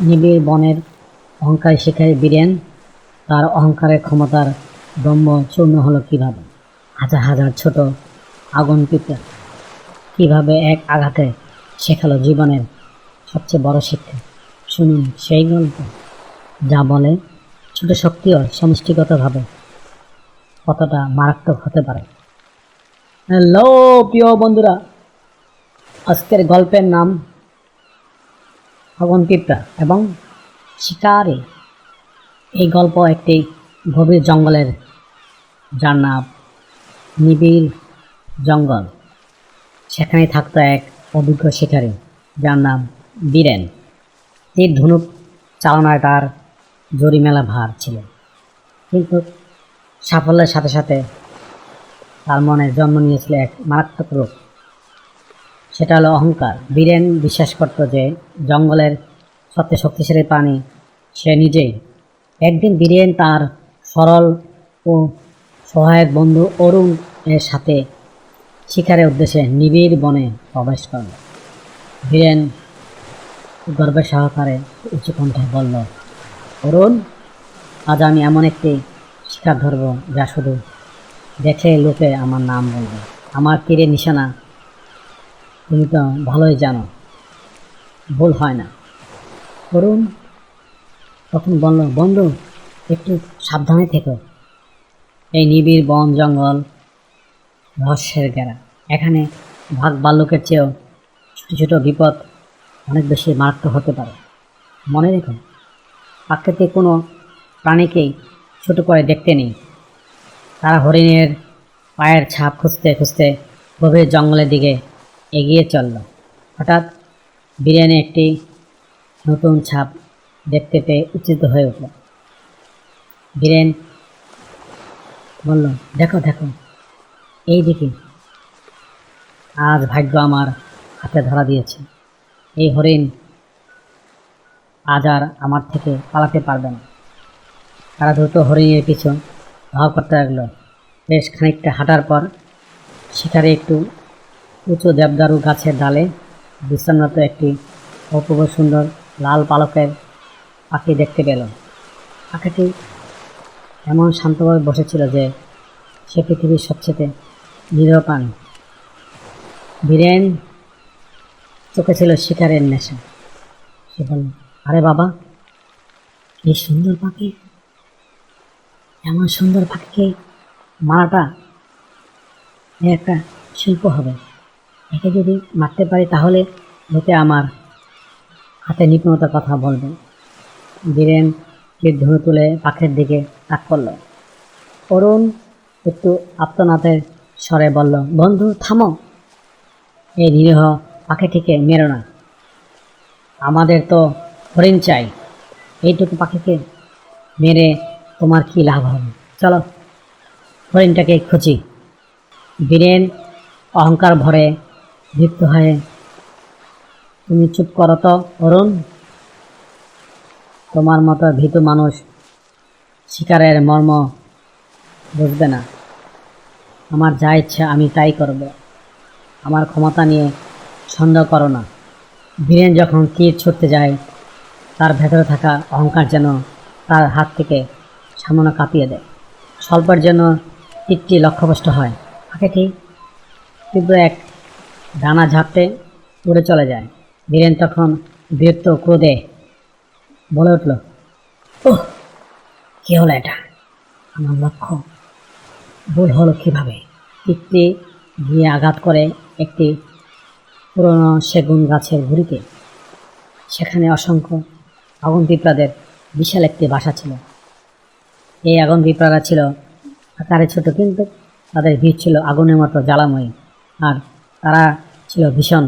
নিবিড় বনের অহংকারী শিকারী বীরেন। তার অহংকারের ক্ষমতার ব্রহ্ম চূর্ণ হলো কীভাবে? হাজার হাজার ছোট আগুন পিঁপড়া কীভাবে এক আঘাতে শেখালো জীবনের সবচেয়ে বড় শিক্ষা? শুনুন সেই গল্প। যা বলে, ছোট শক্তিও সমষ্টিগতভাবে কতটা মারাত্মক হতে পারে। হ্যালো, প্রিয় বন্ধুরা, আজকের গল্পের নাম আগুন পিঁপড়া এবং শিকারে। এই গল্প একটি গভীর জঙ্গলের যার নাম নিবিড় জঙ্গল। সেখানে থাকতো এক অভিজ্ঞ শিকারী, যার নাম বীরেন। তীর ধনুক চালনায় তার জরিমেলা ভার ছিল। কিন্তু সাফল্যের সাথে সাথে তার মনে জন্ম নিয়েছিল এক মারাত্মক রূপ সেটা হলো অহংকার। বীরেন বিশ্বাস করত যে জঙ্গলের সবচেয়ে শক্তিশালী প্রাণী সে নিজেই। একদিন বীরেন তার সরল ও সহায়ক বন্ধু অরুণ এর সাথে শিকারের উদ্দেশ্যে নিবিড় বনে প্রবেশ করল। বীরেন গর্বের সহকারে উঁচু কণ্ঠে বলল, অরুণ, আজ আমি এমন একটি শিকার ধরব যা শুধু দেখে লোকে আমার নাম বলবে। আমার তীরে নিশানা তুমি তো ভালোই জানো, ভুল হয় না। অরুণ, তখন বলল, বন্ধু, একটু সাবধানে থেকো। এই নিবিড় বন জঙ্গল, রহস্যের গেরা। এখানে ভাগ বাল্যকের চেয়েও ছোটো ছোটো বিপদ অনেক বেশি মারাত্মক হতে পারে। মনে রেখো, প্রাকৃতিক কোনো প্রাণীকেই ছোট করে দেখতে নেই। তারা হরিণের পায়ের ছাপ খুঁজতে খুঁজতে গভীর জঙ্গলের দিকে এগিয়ে চলল। হঠাৎ বিরিয়ানি একটি নতুন ছাপ দেখতে পেয়ে উত্তেজিত হয়ে উঠল। বীরেন বলল, দেখো দেখো, এই দিকে আজ ভাগ্য আমার হাতে ধরা দিয়েছে। এই হরিণ আজ আর আমার থেকে পালাতে পারবে না। তারা দ্রুত হরিণের পিছন ধাওয়া করতে লাগল। বেশ খানিকটা হাঁটার পর শিকারে একটু উঁচু দেবদারু গাছের ডালে বিশ্রামরত একটি অপূর্ব সুন্দর লাল পালকের পাখি দেখতে পেল। পাখিটি এমন শান্তভাবে বসেছিল যে সে পৃথিবীর সবচেয়ে নিরীহ প্রাণী। বীরেন চোখে ছিল শিকারের নেশা। সে বলল, আরে বাবা, এই সুন্দর পাখি, এমন সুন্দর পাখিকে মারাটা একটা শিল্প হবে। একে যদি মারতে পারি তাহলে লোকে আমার হাতে নিপুণতার কথা বলবে। বীরেন তীর ধনু তুলে পাখির দিকে তাক করল। অরুণ একটু আত্মনাথের স্বরে বলল, বন্ধু, থামো। এই নিরীহ পাখিটিকে মেরো না। আমাদের তো হরিণ চাই। এইটুকু পাখিকে মেরে তোমার কি লাভ হবে? চলো, হরিণটাকে খুঁজি। বীরেন অহংকার ভরে দীপ্ত হয়ে। তুমি চুপ করো তো, অরুণ। তোমার মতো ভীতু মানুষ শিকারের মর্ম বুঝবে না। আমার যা ইচ্ছা আমি তাই করব। আমার ক্ষমতা নিয়ে সন্দেহ করো না। বীরেন যখন তীর ছুটতে যায়, তার ভেতরে থাকা অহংকার যেন তার হাত থেকে সামান্য কাঁপিয়ে দেয়। স্বল্পের জন্য তীরটি লক্ষ্যভ্রষ্ট হয়। পাখিটি তীব্র এক ডানা ঝাপটে উড়ে চলে যায়। বীরেন তখন বিরক্ত ক্রোধে বলে উঠল, ওহ, কী হলো এটা? আমার লক্ষ্য ভুল হলো কীভাবে? তীরটি গিয়ে আঘাত করে একটি পুরনো সেগুন গাছের গুড়িতে। সেখানে অসংখ্য আগুন পিঁপড়াদের বিশাল একটি বাসা ছিল। এই আগুন পিঁপড়ারা ছিল আকারে ছোট, কিন্তু তাদের ভিড় ছিল আগুনের মতো জ্বালাময়ী। আর তারা ছিল ভীষণ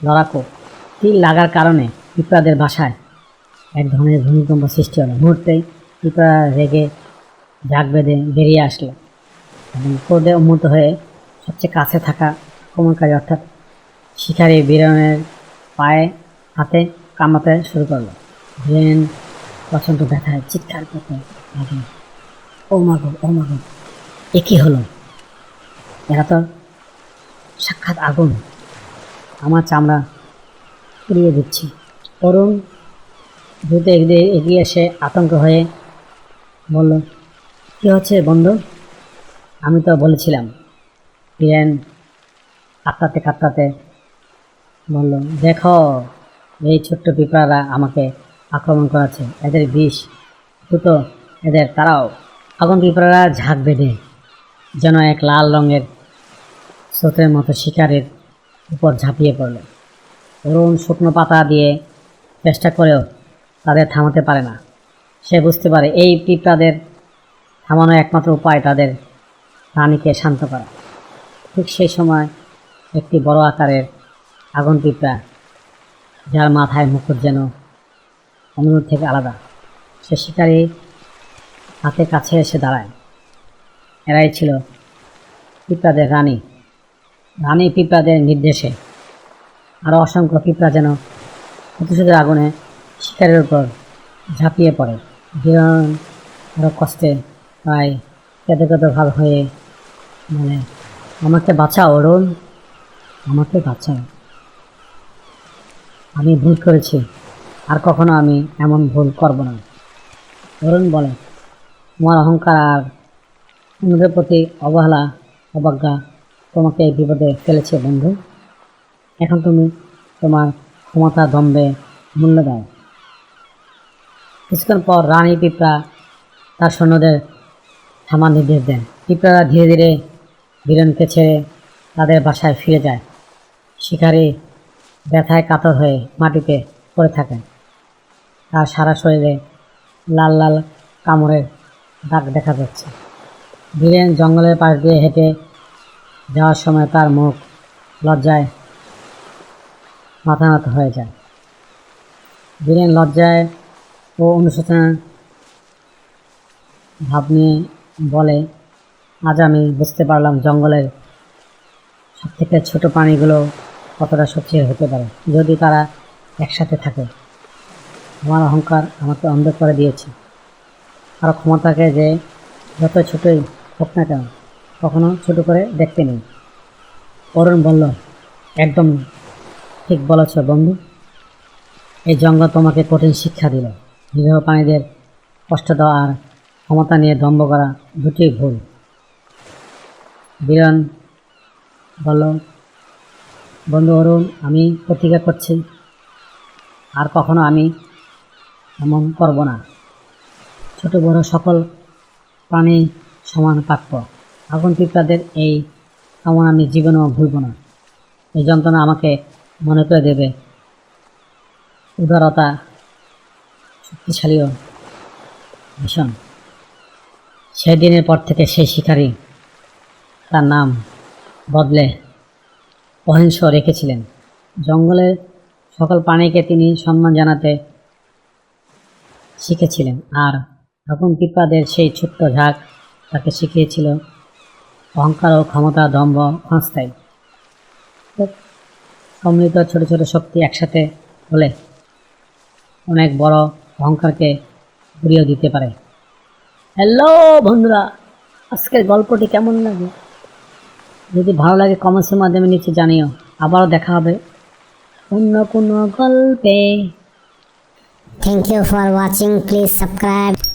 লড়াকু। তীর লাগার কারণে পিঁপড়াদের বাসায় এক ধরনের ভূমিকম্প সৃষ্টি হলো। মুহূর্তেই পিঁপড়া রেগে ঝাঁক বেঁধে বেরিয়ে আসলো এবং ক্রোধে উন্মুক্ত হয়ে সবচেয়ে কাছে থাকা আক্রমণকারী অর্থাৎ শিকারী বীরনের পায়ে, হাতে কামাতে শুরু করল। বীরেন প্রচণ্ড ব্যথায় চিৎকার করতে লাগল। ও মাগো ও মাগো একই হলো? এরা তো সাক্ষাৎ আগুন। আমার চামড়া পুড়িয়ে দিচ্ছি। তরুণ দ্রুত এগিয়ে এগিয়ে এসে আতঙ্ক হয়ে বলল, কী হচ্ছে বন্ধু? আমি তো বলেছিলাম। হিরেন কাঁপতাতে কাঁপতাতে বলল, দেখো, এই ছোট্ট পিঁপড়ারা আমাকে আক্রমণ করাচ্ছে এদের বিষ দ্রুত এদের তারাও আগুন পিঁপড়ারা ঝাঁক বেঁধে যেন এক লাল রঙের স্রোতের মতো শিকারের উপর ঝাঁপিয়ে পড়ল। অরুণ শুকনো পাতা দিয়ে চেষ্টা করেও তাদের থামাতে পারে না। সে বুঝতে পারে এই পিঁপড়াদের থামানোর একমাত্র উপায় তাদের প্রাণীকে শান্ত করা। ঠিক সেই সময় একটি বড় আকারের আগুন পিঁপড়া, যার মাথায় মুকুট যেন অনুরোধ থেকে আলাদা, সে শিকারী হাতে কাছে এসে দাঁড়ায়। এরাই ছিল পিঁপড়াদের রানী। রানী পিঁপড়াদের নির্দেশে আরও অসংখ্য পিঁপড়া যেন প্রতিশোধের আগুনে শিকারের উপর ঝাঁপিয়ে পড়ে। বিরন আরও কষ্টে প্রায় কেঁদে ভাব হয়ে মানে আমাকে বাঁচাও অরুণ, আমাকে বাঁচাও। আমি ভুল করেছি, আর কখনো আমি এমন ভুল করব না। অরুণ বলে, তোমার অহংকার আর অন্যদের প্রতি অবহেলা, অবজ্ঞা তোমাকে এই বিপদে ফেলেছে, বন্ধু। এখন তুমি তোমার ক্ষমতা দম্বে মূল্য দাও। কিছুক্ষণ পর রানী পিঁপড়া তার সৈন্যদের থামার নির্দেশ দেন। পিঁপড়ারা ধীরে ধীরে বীরনকে ছেড়ে তাদের বাসায় ফিরে যায়। শিকারী ব্যথায় কাতর হয়ে মাটিতে পড়ে থাকেন তার সারা শরীরে লাল লাল কামড়ের দাগ দেখা যাচ্ছে। বীরেন জঙ্গলের পাশ দিয়ে হেঁটে যাওয়ার সময় তার মুখ লজ্জায় মাথা হয়ে যায়। বীরেন লজ্জায় ও অনুশোচনা ভাব নিয়ে বলে, আজ আমি বুঝতে পারলাম জঙ্গলের সব থেকে ছোটো প্রাণীগুলো কতটা শক্তিশালী হতে পারে। যদি তারা একসাথে থাকে, আমার অহংকার আমাকে অন্ধ করে দিয়েছে। আর ক্ষমতাকে যে যত ছোটোই হোক না কেন কখনো ছোট করে দেখতে নেই। অরুণ বলল, একদম ঠিক বলেছ বন্ধু। এই জঙ্গল তোমাকে কঠিন শিক্ষা দিল। নিরীহ প্রাণীদের কষ্ট দেওয়া আর ক্ষমতা নিয়ে দম্ভ করা দুটি ভুল। বীরন বলল, বন্ধু অরুণ, আমি প্রতিজ্ঞা করছি, আর কখনো আমি এমন করব না। ছোট বড় সকল প্রাণী সমান প্রাপ্য। আগুন পিঁপড়াদের এই কামনা আমি জীবনেও ভুলব না? এই যন্ত্রণা আমাকে মনে করে দেবে। উদারতা শক্তিশালীও ভীষণ। সেই দিনের পর থেকে সেই শিকারী তার নাম বদলে অহিংস রেখেছিলেন। জঙ্গলের সকল প্রাণীকে তিনি সম্মান জানাতে শিখেছিলেন। আর আগুন পিঁপড়াদের সেই ছোট্ট ঝাঁক তাকে শিখিয়েছিল অহংকার ও ক্ষমতা, দম্ভ তো সম্মিলিত ছোট ছোট শক্তি একসাথে হলে অনেক বড় অহংকারকে ঘুরিয়ে দিতে পারে। হ্যালো বন্ধুরা, আজকের গল্পটি কেমন লাগে? যদি ভালো লাগে কমেন্টসের মাধ্যমে নিচে জানিও। আবারও দেখা হবে অন্য কোনো গল্পে। Thank you for watching. Please subscribe.